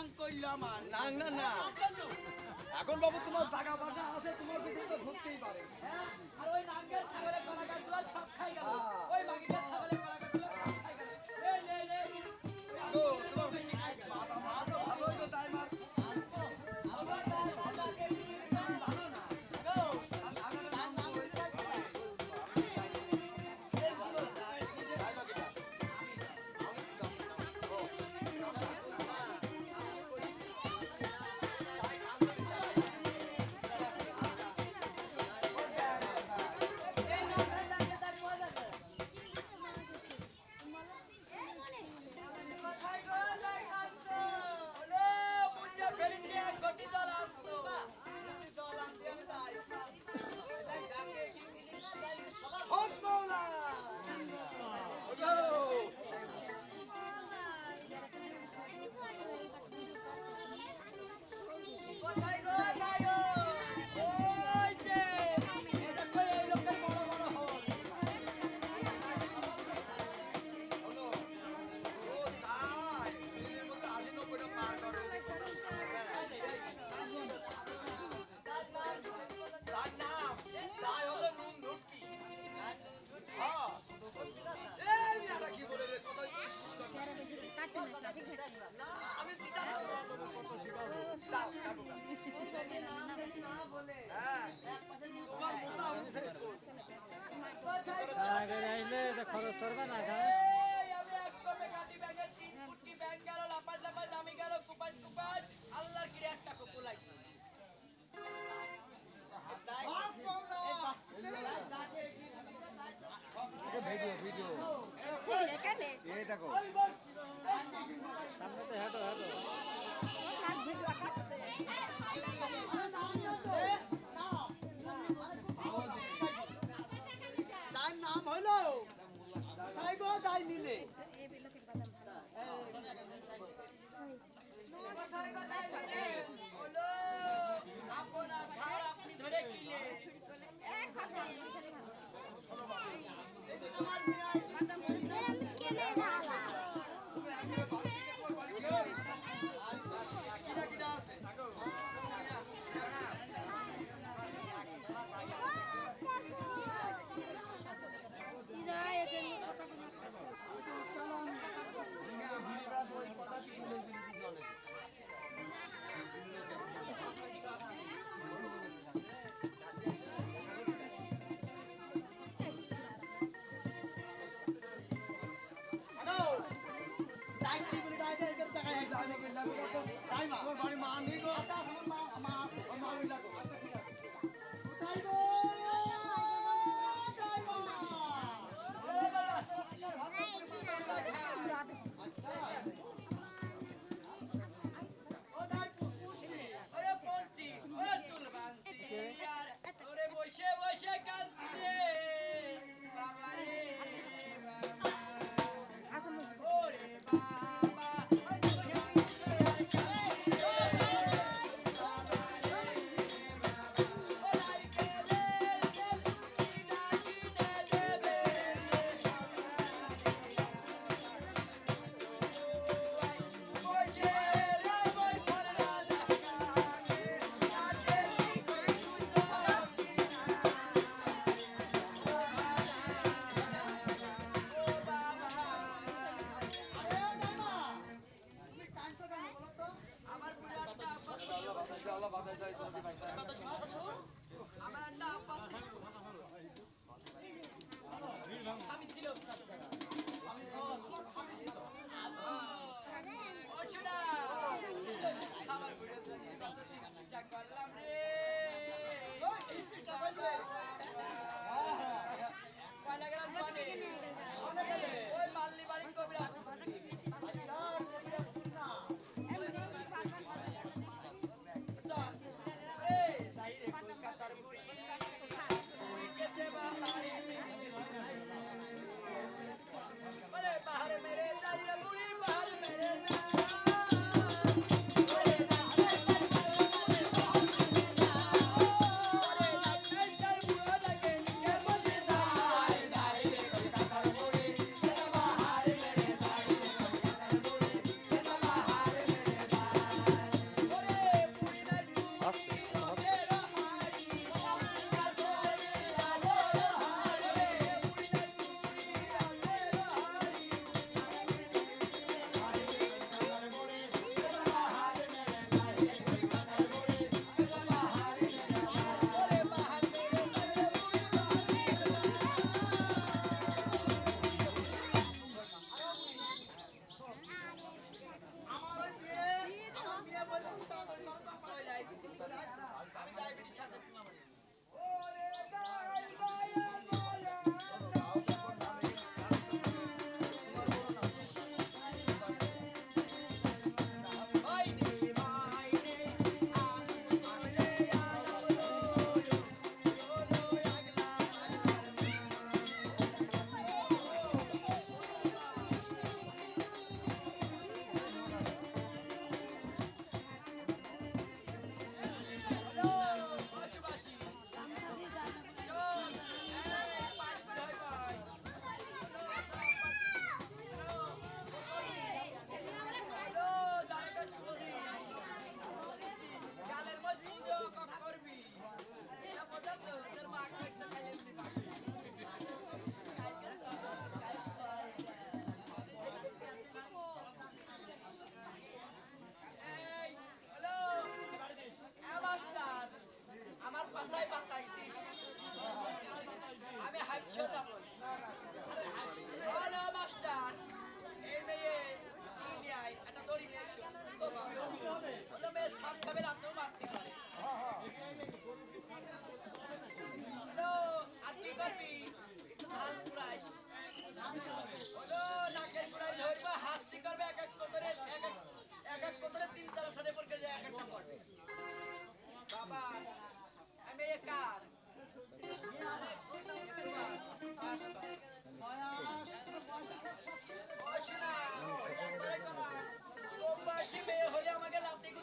নাং কইল আমার। নাং না। না এখন বাবু তোমার টাকা পয়সা আছে তোমার ভিতরে তো ঘুরতেই পারে। হ্যাঁ, আর ওই নাঙ্গের ছাগলের কলাকারগুলো সব খাই গেল। হ্যাঁ। ওই মাগিটার ছাগলের কলাকারগুলো সব খাই গেল। এই লে লে তোমার বেশি খাই গেল। Vamos, Come on, টাইম কি বলি টাইম এর কাছে টাকা আছে আমি বিল্লা কো তো টাইম আমার বাড়ি মা নেই গো। আচ্ছা আমার মা মা আছে। আমার বিল্লা কো কোথায় গো আমাকে লাভ